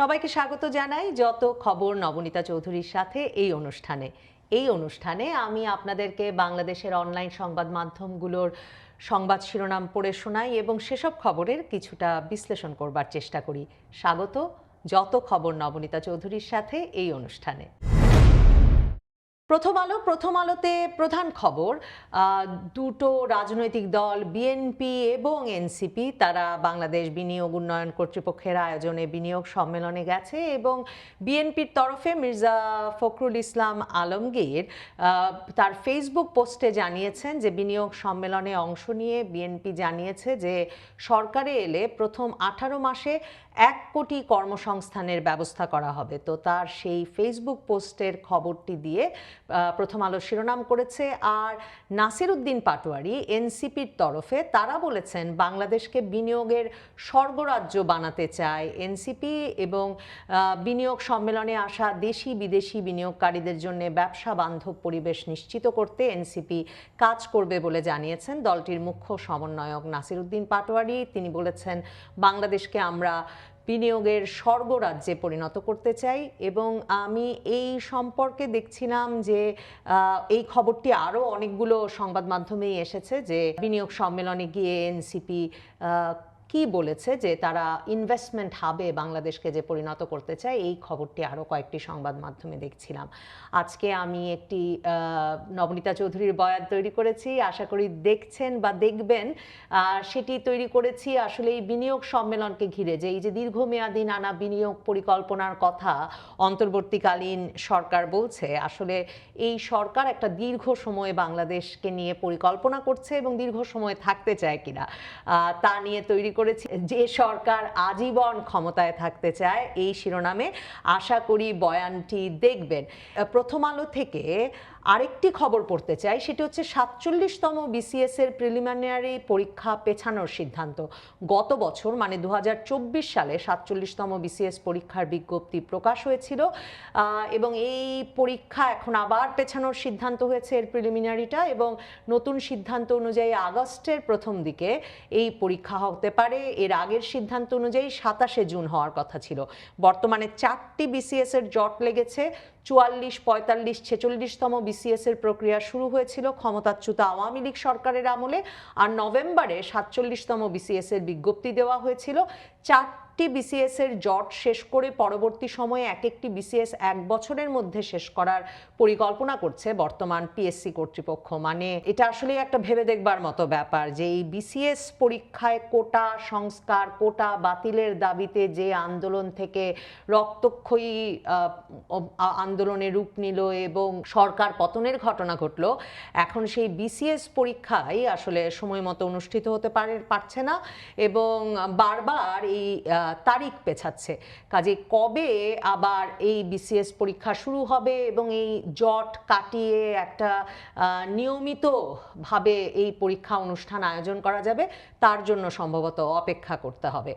সবাইকে স্বাগত জানাই। যত খবর নবনীতা চৌধুরীর সাথে এই অনুষ্ঠানে। এই অনুষ্ঠানে আমি আপনাদেরকে বাংলাদেশের অনলাইন সংবাদ মাধ্যমগুলোর সংবাদ শিরোনাম পড়ে শোনাই এবং সেসব খবরের কিছুটা বিশ্লেষণ করবার চেষ্টা করি। স্বাগত। যত খবর নবনীতা চৌধুরীর সাথে এই অনুষ্ঠানে। প্রথম আলো, প্রথম আলোতে প্রধান খবর দুটো রাজনৈতিক দল, বিএনপি এবং এনসিপি, তারা বাংলাদেশ বিনিয়োগ উন্নয়ন কর্তৃপক্ষের আয়োজনে বিনিয়োগ সম্মেলনে গেছে এবং বিএনপির তরফে মির্জা ফখরুল ইসলাম আলমগীর তার ফেসবুক পোস্টে জানিয়েছেন যে বিনিয়োগ সম্মেলনে অংশ নিয়ে বিএনপি জানিয়েছে যে সরকারে এলে প্রথম আঠারো মাসে এক কোটি কর্মসংস্থানের ব্যবস্থা করা হবে। তো তার সেই ফেসবুক পোস্টের খবরটি দিয়ে প্রথম আলো শিরোনাম করেছে। আর নাসির উদ্দিন পাটোয়ারি এনসিপির তরফে তারা বলেছেন, বাংলাদেশকে বিনিয়োগের স্বর্গরাজ্য বানাতে চায় এনসিপি এবং বিনিয়োগ সম্মেলনে আসা দেশি বিদেশি বিনিয়োগকারীদের জন্য ব্যবসা বান্ধব পরিবেশ নিশ্চিত করতে এনসিপি কাজ করবে বলে জানিয়েছেন দলটির মুখ্য সমন্বয়ক নাসির উদ্দিন পাটোয়ারি। তিনি বলেছেন, বাংলাদেশকে আমরা বিনিয়োগের স্বর্গরাজ্যে পরিণত করতে চাই এবং আমি এই সম্পর্কে দেখছিলাম যে এই খবরটি আরও অনেকগুলো সংবাদ মাধ্যমেই এসেছে যে বিনিয়োগ সম্মেলনে গিয়ে এনসিপি কি বলেছে যে তারা ইনভেস্টমেন্ট হাবে বাংলাদেশকে যে পরিণত করতে চায়, এই খবরটি আরও কয়েকটি সংবাদ মাধ্যমে দেখছিলাম। আজকে আমি একটি নবনীতা চৌধুরীর বয়ান তৈরি করেছি। আশা করি দেখছেন বা দেখবেন। সেটি তৈরি করেছি আসলে এই বিনিয়োগ সম্মেলনকে ঘিরে যে এই যে দীর্ঘমেয়াদী নানা বিনিয়োগ পরিকল্পনার কথা অন্তর্বর্তীকালীন সরকার বলছে, আসলে এই সরকার একটা দীর্ঘ সময়ে বাংলাদেশকে নিয়ে পরিকল্পনা করছে এবং দীর্ঘ সময় থাকতে চায় কিনা তা নিয়ে তৈরি করেছি যে সরকার আজীবন ক্ষমতায় থাকতে চায়, এই শিরোনামে আশা করি বয়ানটি দেখবেন। প্রথম আলো থেকে আরেকটি খবর পড়তে চাই, সেটি হচ্ছে সাতচল্লিশতম বিসিএস এর প্রিলিমিনারি পরীক্ষা পেছানোর সিদ্ধান্ত। গত বছর মানে দু হাজার চব্বিশ সালে সাতচল্লিশতম বিসিএস পরীক্ষার বিজ্ঞপ্তি প্রকাশ হয়েছিল এবং এই পরীক্ষা এখন আবার পেছানোর সিদ্ধান্ত হয়েছে এর প্রিলিমিনারিটা এবং নতুন সিদ্ধান্ত অনুযায়ী আগস্টের প্রথম দিকে এই পরীক্ষা হতে পারে। এর আগের সিদ্ধান্ত অনুযায়ী সাতাশে জুন হওয়ার কথা ছিল। বর্তমানে চারটি বিসিএস এর জট লেগেছে। চুয়াল্লিশ, পঁয়তাল্লিশ, ছেচল্লিশতম বিসিএস এর প্রক্রিয়া শুরু হয়েছিল ক্ষমতাচ্যুত আওয়ামী লীগ সরকারের আমলে। আর নভেম্বরে সাতচল্লিশতম বিসিএস এর বিজ্ঞপ্তি দেওয়া হয়েছিল, চারটি বিসিএস এর জট শেষ করে পরবর্তী সময়ে এক একটি বিসিএস এক বছরের মধ্যে শেষ করার পরিকল্পনা করছে বর্তমান পিএসসি কর্তৃপক্ষ। মানে এটা আসলে একটা ভেবে দেখবার মতো ব্যাপার যে এই বিসিএস পরীক্ষায় কোটা সংস্কার, কোটা বাতিলের দাবিতে যে আন্দোলন থেকে রক্তক্ষয়ী আন্দোলনে রূপ নিল এবং সরকার পতনের ঘটনা ঘটলো, এখন সেই বিসিএস পরীক্ষাই আসলে সময় মতো অনুষ্ঠিত হতে পারে, পারছে না এবং বারবার এই তারিখ পেছাচ্ছে। কাজে কবে আবার এই বিসিএস পরীক্ষা শুরু হবে এবং এই জট কাটিয়ে একটা নিয়মিতভাবে এই পরীক্ষা অনুষ্ঠান আয়োজন করা যাবে, তার জন্য সম্ভবত অপেক্ষা করতে হবে।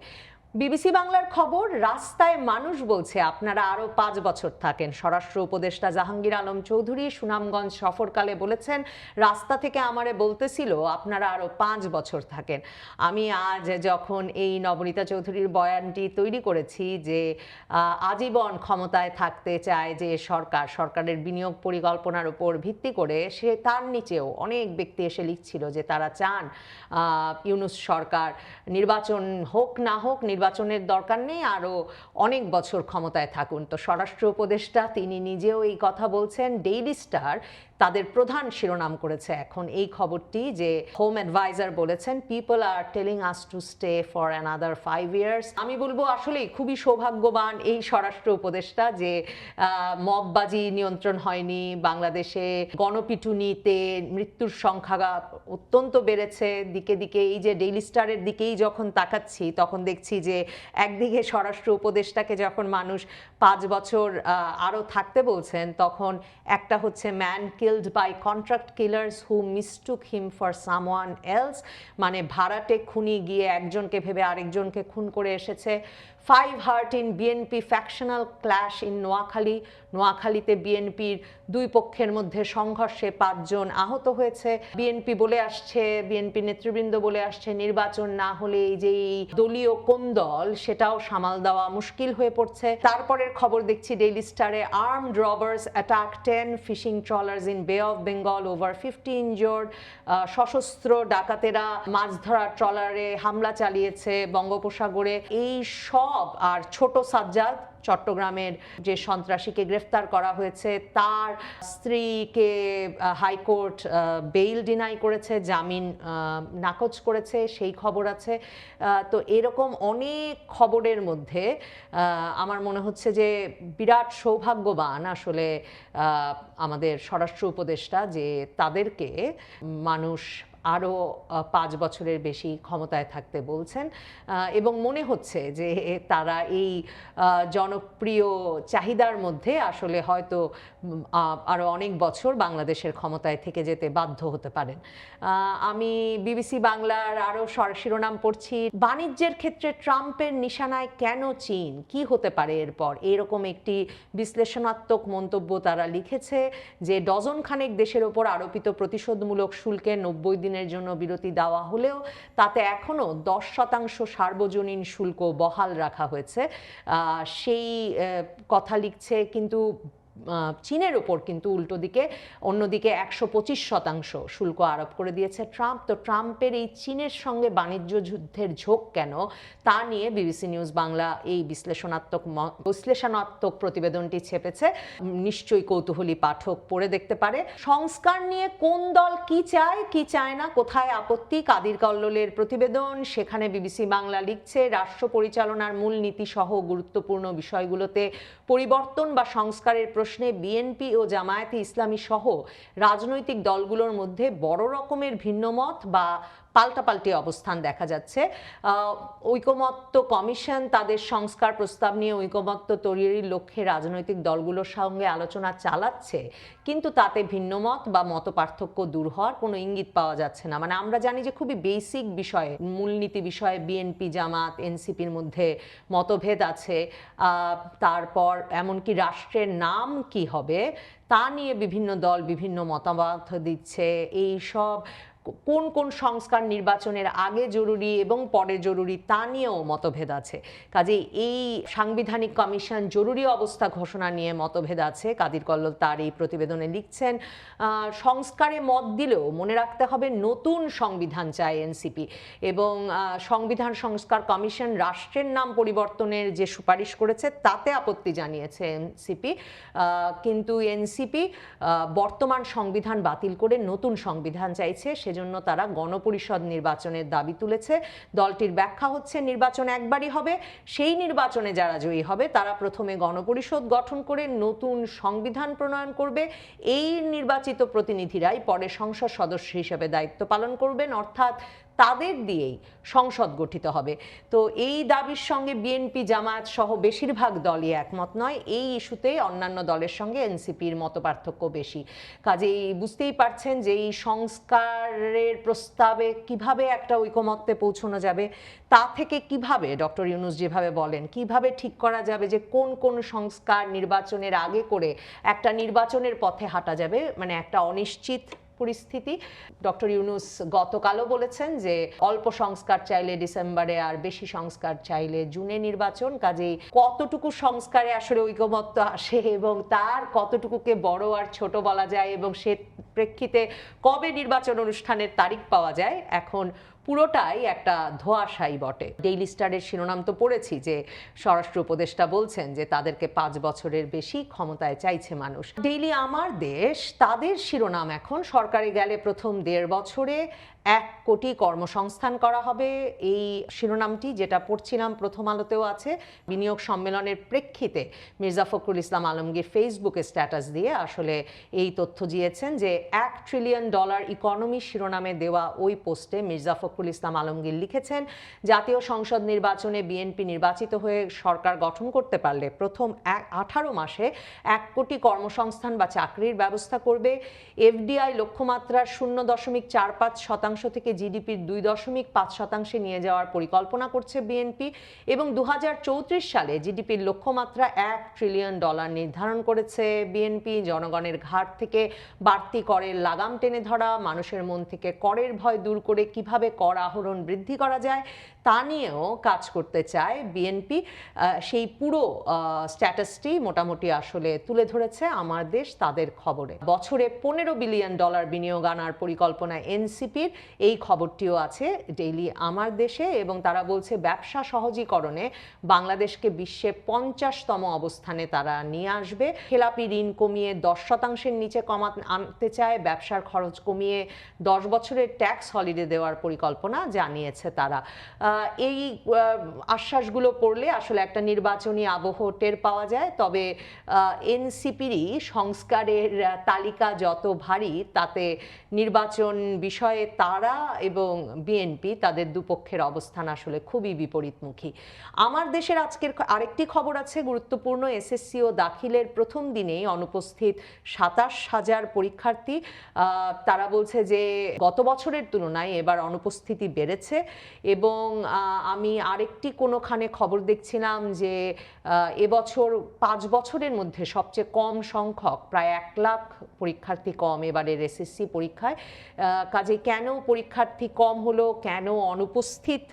বিবিসি বাংলার খবর, রাস্তায় মানুষ বলছে আপনারা আরও পাঁচ বছর থাকেন। স্বরাষ্ট্র উপদেষ্টা জাহাঙ্গীর আলম চৌধুরী সুনামগঞ্জ সফরকালে বলেছেন, রাস্তা থেকে আমারে বলতেছিল আপনারা আরও পাঁচ বছর থাকেন। আমি আজ যখন এই নবনীতা চৌধুরীর বয়ানটি তৈরি করেছি যে আজীবন ক্ষমতায় থাকতে চায় যে সরকার, সরকারের বিনিয়োগ পরিকল্পনার উপর ভিত্তি করে সে তার নিচেও অনেক ব্যক্তি এসে লিখছিল যে তারা চান ইউনুস সরকার নির্বাচন হোক না হোক নির্বাচনের দরকার নেই, আরও অনেক বছর ক্ষমতায় থাকুন। তো স্বরাষ্ট্র উপদেষ্টা তিনি নিজেও এই কথা বলছেন, ডেইলি স্টার তাদের প্রধান শিরোনাম করেছে এখন। এই খবরটি যে হোম অ্যাডভাইজার বলেছেন people are telling us to stay for another five years আমি বলব আসলেই খুবই সৌভাগ্যবান এই স্বরাষ্ট্র উপদেষ্টা যে মববাজি নিয়ন্ত্রণ হয়নি বাংলাদেশে গণপিটুনিতে মৃত্যুর সংখ্যা অত্যন্ত বেড়েছে। দিকে দিকে এই যে ডেইলি স্টারের দিকেই যখন তাকাচ্ছি তখন দেখছি যে একদিকে স্বরাষ্ট্র উপদেষ্টাকে যখন মানুষ পাঁচ বছর আহ, আরও থাকতে বলছেন তখন একটা হচ্ছে man killed by contract killers who mistook him for someone else মানে ভাড়াটে খুনি গিয়ে একজনকে ভেবে আরেকজনকে খুন করে এসেছে five hurt in BNP factional clash in Noakhali নোয়াখালীতে বিএনপির দুই পক্ষের মধ্যে সংঘর্ষে পাঁচজন আহত হয়েছে। বিএনপি বলে আসছে বিএনপি নেতৃবৃন্দ বলে আসছে, নির্বাচন না হলে এই যে দলীয় কোন দল, সেটাও সামাল দেওয়া মুশকিল হয়ে পড়ছে। তারপরের খবর দেখছি ডেইলি স্টারে armed robbers attack ten fishing trawlers in Bay of Bengal over fifty injured সশস্ত্র ডাকাতেরা মাছ ধরা ট্রলারে হামলা চালিয়েছে বঙ্গোপসাগরে। এই সব আর ছোট সাজ্জাদ চট্টগ্রামের যে সন্ত্রাসীকে গ্রেফতার করা হয়েছে, তার স্ত্রীকে হাইকোর্ট বেইল ডিনাই করেছে, জামিন নাকচ করেছে, সেই খবর আছে। তো এরকম অনেক খবরের মধ্যে আমার মনে হচ্ছে যে বিরাট সৌভাগ্যবান আসলে আমাদের স্বরাষ্ট্র উপদেষ্টা যে তাদেরকে মানুষ আরও পাঁচ বছরের বেশি ক্ষমতায় থাকতে বলছেন। এবং মনে হচ্ছে যে তারা এই জনপ্রিয় চাহিদার মধ্যে আসলে হয়তো আরও অনেক বছর বাংলাদেশের ক্ষমতায় থেকে যেতে বাধ্য হতে পারেন। আমি বিবিসি বাংলার আরও শিরোনাম পড়ছি, বাণিজ্যের ক্ষেত্রে ট্রাম্পের নিশানায় কেন চীন? কি হতে পারে এরপর? এরকম একটি বিশ্লেষণাত্মক মন্তব্য তারা লিখেছে যে, ডজন খানেক দেশের ওপর আরোপিত প্রতিশোধমূলক শুল্কে নব্বই দিনের জন্য বিরতি দেওয়া হলেও তাতে এখনও দশ শতাংশ সার্বজনীন শুল্ক বহাল রাখা হয়েছে। সেই কথা লিখছে কিন্তু চীনের ওপর কিন্তু উল্টো দিকে, অন্যদিকে একশো পঁচিশ শতাংশ শুল্ক আরোপ করে দিয়েছে ট্রাম্প। তো ট্রাম্পের এই চীনের সঙ্গে বাণিজ্য যুদ্ধের ঝোঁক কেন? তা নিয়ে বিবিসি নিউজ বাংলা এই বিশ্লেষণাত্মক বিশ্লেষণাত্মক প্রতিবেদনটি ছেপেছে। নিশ্চয়ই কৌতূহলী পাঠক পড়ে দেখতে পারে। সংস্কার নিয়ে কোন দল কি চায় কি চায় না, কোথায় আপত্তি, কাদির কল্লোলের প্রতিবেদন, সেখানে বিবিসি বাংলা লিখছে, রাষ্ট্র পরিচালনার মূলনীতি সহ গুরুত্বপূর্ণ বিষয়গুলোতে পরিবর্তন বা সংস্কারের প্রশ্নে বিএনপি ও জামায়াতে ইসলামী সহ রাজনৈতিক দলগুলোর মধ্যে বড় রকমের ভিন্নমত বা পাল্টাপাল্টি অবস্থান দেখা যাচ্ছে। ঐকমত্য কমিশন তাদের সংস্কার প্রস্তাব নিয়ে ঐকমত্য তৈরির লক্ষ্যে রাজনৈতিক দলগুলোর সঙ্গে আলোচনা চালাচ্ছে, কিন্তু তাতে ভিন্নমত বা মত পার্থক্য দূর হওয়ার কোনো ইঙ্গিত পাওয়া যাচ্ছে না। মানে আমরা জানি যে খুবই বেসিক বিষয়ে, মূলনীতি বিষয়ে বিএনপি জামাত এনসিপির মধ্যে মতভেদ আছে। তারপর এমনকি রাষ্ট্রের নাম কি হবে, তা নিয়ে বিভিন্ন দল বিভিন্ন মতামত দিচ্ছে। এই সব কোন কোন সংস্কার নির্বাচনের আগে জরুরি এবং পরে জরুরি তা নিয়েও মতভেদ আছে। কাজে এই সাংবিধানিক কমিশন জরুরি অবস্থা ঘোষণা নিয়ে মতভেদ আছে। কাদির কল্লোল তার এই প্রতিবেদনে লিখছেন সংস্কারে মত দিলেও মনে রাখতে হবে নতুন সংবিধান চায় এনসিপি এবং সংবিধান সংস্কার কমিশন রাষ্ট্রের নাম পরিবর্তনের যে সুপারিশ করেছে তাতে আপত্তি জানিয়েছে এনসিপি। কিন্তু এনসিপি বর্তমান সংবিধান বাতিল করে নতুন সংবিধান চাইছে। সেজন্য তারা গণপরিষদ নির্বাচনের দাবি তুলেছে। দলটির ব্যাখ্যা হচ্ছে, নির্বাচন একবারই হবে। সেই নির্বাচনে যারা জয়ী হবে, তারা প্রথমে গণপরিষদ গঠন করে নতুন সংবিধান প্রণয়ন করবে। এই নির্বাচিত প্রতিনিধিরাই পরে সংসদ সদস্য হিসেবে দায়িত্ব পালন করবেন। অর্থাৎ তাদের দিয়েই সংসদ গঠিত হবে। তো এই দাবির সঙ্গে বিএনপি, জামায়াত সহ বেশিরভাগ দলই একমত নয়। এই ইস্যুতে অন্যান্য দলের সঙ্গে এনসিপির মত পার্থক্য বেশি। কাজেই বুঝতেই পারছেন যে এই সংস্কারের প্রস্তাবে কীভাবে একটা ঐকমত্যে পৌঁছানো যাবে, তা থেকে কীভাবে, ডক্টর ইউনুস যেভাবে বলেন, কীভাবে ঠিক করা যাবে যে কোন কোন সংস্কার নির্বাচনের আগে করে একটা নির্বাচনের পথে হাঁটা যাবে মানে একটা অনিশ্চিত পরিস্থিতি। ডক্টর ইউনুস গতকালও বলেছেন যে অল্প সংস্কার চাইলে ডিসেম্বরে আর বেশি সংস্কার চাইলে জুনে নির্বাচন। কাজেই কতটুকু সংস্কারে আসলে ঐকমত্য আসে এবং তার কতটুকুকে বড় আর ছোট বলা যায় এবং সে প্রেক্ষিতে কবে নির্বাচন অনুষ্ঠানের তারিখ পাওয়া যায়, এখন পুরোটাই একটা ধোয়াশাই বটে। ডেইলি স্টারের শিরোনাম তো পড়েছি যে স্বরাষ্ট্র উপদেষ্টা বলছেন যে তাদেরকে পাঁচ বছরের বেশি ক্ষমতায় চাইছে মানুষ। ডেইলি আমার দেশ, তাদের শিরোনাম এখন সরকারে গেলে প্রথম দেড় বছরে এক কোটি কর্মসংস্থান করা হবে। এই শিরোনামটি যেটা পড়ছিলাম, প্রথম আলোতেও আছে। বিনিয়োগ সম্মেলনের প্রেক্ষিতে মির্জা ফখরুল ইসলাম আলমগীর ফেসবুকে স্ট্যাটাস দিয়ে আসলে এই তথ্য দিয়েছেন যে এক ট্রিলিয়ন ডলার ইকোনমি শিরোনামে দেওয়া ওই পোস্টে মির্জা ফখরুল ইসলাম আলমগীর লিখেছেন, জাতীয় সংসদ নির্বাচনে বিএনপি নির্বাচিত হয়ে সরকার গঠন করতে পারলে প্রথম এক আঠারো মাসে এক কোটি কর্মসংস্থান বা চাকরির ব্যবস্থা করবে। এফডিআই লক্ষ্যমাত্রার শূন্য দশমিক চার পাঁচ শতাংশ শতাংশ থেকে জিডিপির দুই দশমিক পাঁচ শতাংশে নিয়ে যাওয়ার পরিকল্পনা করছে বিএনপি এবং দু হাজার চৌত্রিশ সালে জিডিপির লক্ষ্যমাত্রা এক ট্রিলিয়ন ডলার নির্ধারণ করেছে বিএনপি। জনগণের ঘাট থেকে বাড়তি করের লাগাম টেনে ধরা, মানুষের মন থেকে করের ভয় দূর করে কীভাবে কর আহরণ বৃদ্ধি করা যায় তা নিয়েও কাজ করতে চায় বিএনপি সেই পুরো স্ট্যাটাসটি মোটামুটি আসলে তুলে ধরেছে আমার দেশ, তাদের খবরে। বছরে পনেরো বিলিয়ন ডলার বিনিয়োগ আনার পরিকল্পনা এনসিপির এই খবরটিও আছে ডেইলি আমার দেশে এবং তারা বলছে ব্যবসা সহজীকরণে বাংলাদেশকে বিশ্বে পঞ্চাশতম অবস্থানে তারা নিয়ে আসবে। খেলাপি ঋণ কমিয়ে দশ শতাংশের নিচে কমা, আনতে চায়, ব্যবসার খরচ কমিয়ে দশ বছরের ট্যাক্স হলিডে দেওয়ার পরিকল্পনা জানিয়েছে তারা। এই আশ্বাসগুলো পড়লে আসলে একটা নির্বাচনী আবহ টের পাওয়া যায়। তবে এনসিপিরই সংস্কারের তালিকা যত ভারী, তাতে নির্বাচন বিষয়ে তারা এবং বিএনপি তাদের দুপক্ষের অবস্থান আসলে খুবই বিপরীতমুখী। আমার দেশের আজকের আরেকটি খবর আছে, গুরুত্বপূর্ণ এসএসসি ও দাখিলের প্রথম দিনেই অনুপস্থিত সাতাশ হাজার পরীক্ষার্থী। তারা বলছে যে, গত বছরের তুলনায় এবার অনুপস্থিতি বেড়েছে এবং আমি আরেকটি কোনোখানে খবর দেখছিলাম যে এবছর পাঁচ বছরের মধ্যে সবচেয়ে কম সংখ্যক, প্রায় এক লাখ পরীক্ষার্থী কম এবারের এসএসসি পরীক্ষায়। কাজে কেন পরীক্ষার্থী কম হলো, কেন অনুপস্থিত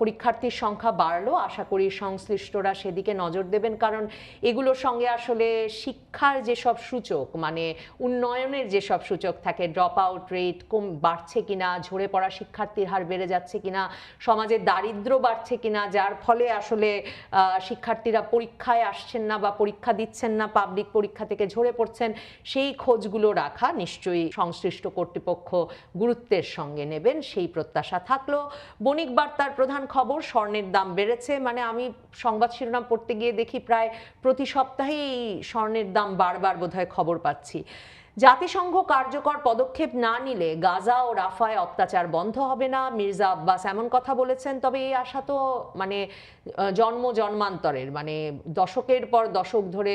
পরীক্ষার্থীর সংখ্যা বাড়লো। আশা করি সংশ্লিষ্টরা সেদিকে নজর দেবেন, কারণ এগুলোর সঙ্গে আসলে শিক্ষার যেসব সূচক মানে উন্নয়নের যেসব সূচক থাকে ড্রপ আউট রেট কম, বাড়ছে কিনা, ঝরে পড়া শিক্ষার্থীর হার বেড়ে যাচ্ছে কিনা সমাজে দারিদ্র বাড়ছে কিনা, যার ফলে আসলে শিক্ষার্থীরা পরীক্ষায় আসছেন না বা পরীক্ষা দিচ্ছেন না পাবলিক পরীক্ষা থেকে ঝরে পড়ছেন, সেই খোঁজগুলো রাখা নিশ্চয়ই সংশ্লিষ্ট কর্তৃপক্ষ গুরুত্বের সঙ্গে নেবেন, সেই প্রত্যাশা থাকল। বণিক বার্তার প্রধান খবর, স্বর্ণের দাম বেড়েছে। মানে আমি সংবাদ শিরোনাম পড়তে গিয়ে দেখি প্রায় প্রতি সপ্তাহেই স্বর্ণের দাম বারবার বোধহয় খবর পাচ্ছি। জাতিসংঘ কার্যকর পদক্ষেপ না নিলে গাজা ও রাফায় অত্যাচার বন্ধ হবে না। মির্জা আব্বাস এমন কথা বলেছেন, তবে এই আশা তো মানে জন্ম জন্মান্তরের মানে দশকের পর দশক ধরে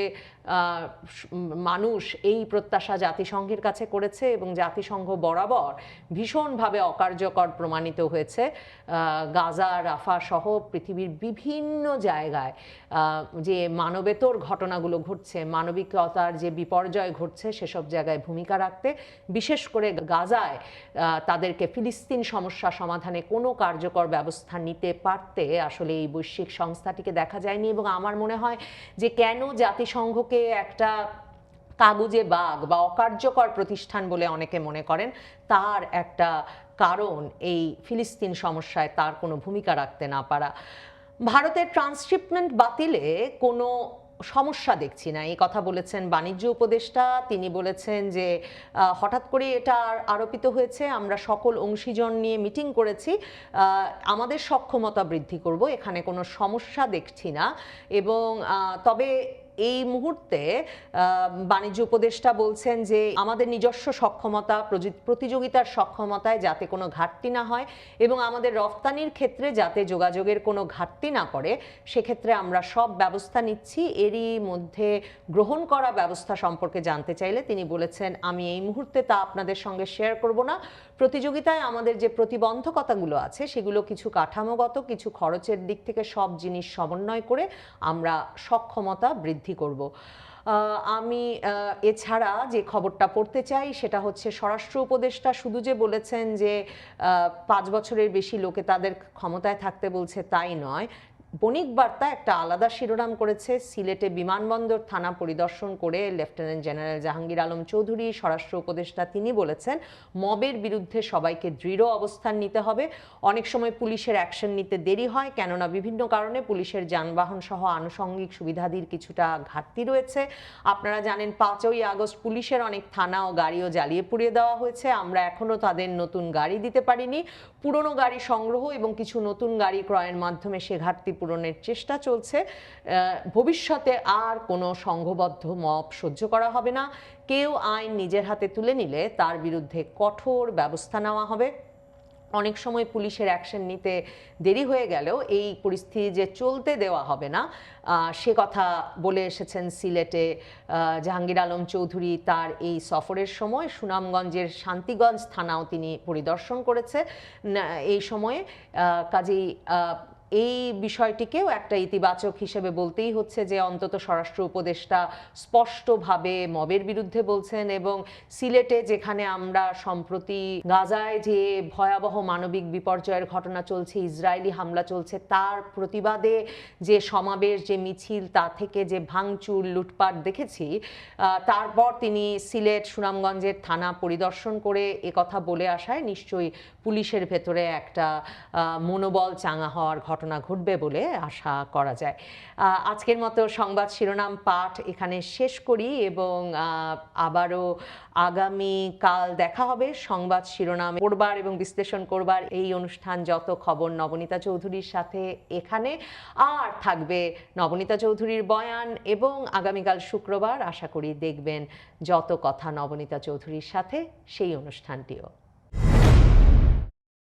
মানুষ এই প্রত্যাশা জাতিসংঘের কাছে করেছে এবং জাতিসংঘ বরাবর ভীষণভাবে অকার্যকর প্রমাণিত হয়েছে। গাজা, রাফা সহ পৃথিবীর বিভিন্ন জায়গায় যে মানবেতর ঘটনাগুলো ঘটছে, মানবিকতার যে বিপর্যয় ঘটছে, সেসব জায়গায় ভূমিকা রাখতে, বিশেষ করে গাজায় তাদেরকে ফিলিস্তিন সমস্যা সমাধানে কোনো কার্যকর ব্যবস্থা নিতে পারতে আসলে এই বৈশ্বিক সংস্থাটিকে দেখা যায়নি এবং আমার মনে হয় যে কেন জাতিসংঘকে একটা কাগুজে বাঘ বা অকার্যকর প্রতিষ্ঠান বলে অনেকে মনে করেন, তার একটা কারণ এই ফিলিস্তিন সমস্যায় তার কোনো ভূমিকা রাখতে না পারা। ভারতের ট্রান্সশিপমেন্ট বাতিলে কোনো সমস্যা দেখছি না। এই কথা বলেছেন বাণিজ্য উপদেষ্টা, তিনি বলেছেন যে হঠাৎ করে এটা আরোপিত হয়েছে, আমরা সকল অংশীজন নিয়ে মিটিং করেছি আমাদের সক্ষমতা বৃদ্ধি করব, এখানে কোনো সমস্যা দেখছি না। এবং তবে এই মুহূর্তে বাণিজ্য উপদেষ্টা বলছেন যে আমাদের নিজস্ব সক্ষমতা প্রতিযোগিতার সক্ষমতায় যাতে কোনো ঘাটতি না হয় এবং আমাদের রফতানির ক্ষেত্রে যাতে যোগাযোগের কোনো ঘাটতি না পড়ে, সেক্ষেত্রে আমরা সব ব্যবস্থা নিচ্ছি। এরই মধ্যে গ্রহণ করা ব্যবস্থা সম্পর্কে জানতে চাইলে তিনি বলেছেন, আমি এই মুহূর্তে তা আপনাদের সঙ্গে শেয়ার করব না। প্রতিযোগিতায় আমাদের যে প্রতিবন্ধকতাগুলো আছে, সেগুলো কিছু কাঠামোগত, কিছু খরচের দিক থেকে সব জিনিস সমন্বয় করে আমরা সক্ষমতা বৃদ্ধি করব। আমি এছাড়া যে খবরটা পড়তে চাই, সেটা হচ্ছে স্বরাষ্ট্র উপদেষ্টা শুধু যে বলেছেন যে পাঁচ বছরের বেশি লোকে তাদের ক্ষমতায় থাকতে বলছে তাই নয় বণিক বার্তা একটা আলাদা শিরোনাম করেছে। সিলেটে বিমানবন্দর থানা পরিদর্শন করে লেফটেন্যান্ট জেনারেল জাহাঙ্গীর আলম চৌধুরী, স্বরাষ্ট্র উপদেষ্টা তিনি বলেছেন, মবের বিরুদ্ধে সবাইকে দৃঢ় অবস্থান নিতে হবে। অনেক সময় পুলিশের অ্যাকশন নিতে দেরি হয়, কেননা বিভিন্ন কারণে পুলিশের যানবাহন সহ আনুষঙ্গিক সুবিধাদির কিছুটা ঘাটতি রয়েছে। আপনারা জানেন, পাঁচই আগস্ট পুলিশের অনেক থানা ও গাড়িও জ্বালিয়ে পুড়িয়ে দেওয়া হয়েছে। আমরা এখনও তাদের নতুন গাড়ি দিতে পারিনি। পুরনো গাড়ি সংগ্রহ এবং কিছু নতুন গাড়ি ক্রয়ের মাধ্যমে সে ঘাটতি পূরণের চেষ্টা চলছে। ভবিষ্যতে আর কোনো সংঘবদ্ধ মব সহ্য করা হবে না। কেউ আইন নিজের হাতে তুলে নিলে তার বিরুদ্ধে কঠোর ব্যবস্থা নেওয়া হবে। অনেক সময় পুলিশের অ্যাকশন নিতে দেরি হয়ে গেলেও এই পরিস্থিতি যে চলতে দেওয়া হবে না সে কথা বলে এসেছেন সিলেটে জাহাঙ্গীর আলম চৌধুরী তার এই সফরের সময়। সুনামগঞ্জের শান্তিগঞ্জ থানাও তিনি পরিদর্শন করেছে। এই সময়ে কাজেই এই বিষয়টিকেও একটা ইতিবাচক হিসেবে বলতেই হচ্ছে যে অন্তত স্বরাষ্ট্র উপদেষ্টা স্পষ্টভাবে মবের বিরুদ্ধে বলছেন এবং সিলেটে যেখানে আমরা সম্প্রতি গাজায় যে ভয়াবহ মানবিক বিপর্যয়ের ঘটনা চলছে, ইসরায়েলি হামলা চলছে, তার প্রতিবাদে যে সমাবেশ, যে মিছিল, তা থেকে যে ভাঙচুর, লুটপাট দেখেছি তারপর তিনি সিলেট সুনামগঞ্জের থানা পরিদর্শন করে একথা বলে আসায় নিশ্চয়ই পুলিশের ভেতরে একটা মনোবল চাঙা হওয়ার ঘটনা ঘটবে বলে আশা করা যায়। আজকের মতো সংবাদ শিরোনাম পাঠ এখানে শেষ করি এবং আবারও আগামী কাল দেখা হবে সংবাদ শিরোনাম পড়বার এবং বিশ্লেষণ করবার এই অনুষ্ঠান। যত খবর নবনীতা চৌধুরীর সাথে এখানে আর থাকবে নবনীতা চৌধুরীর বয়ান এবং আগামীকাল শুক্রবার আশা করি দেখবেন যত কথা নবনীতা চৌধুরীর সাথে সেই অনুষ্ঠানটিও।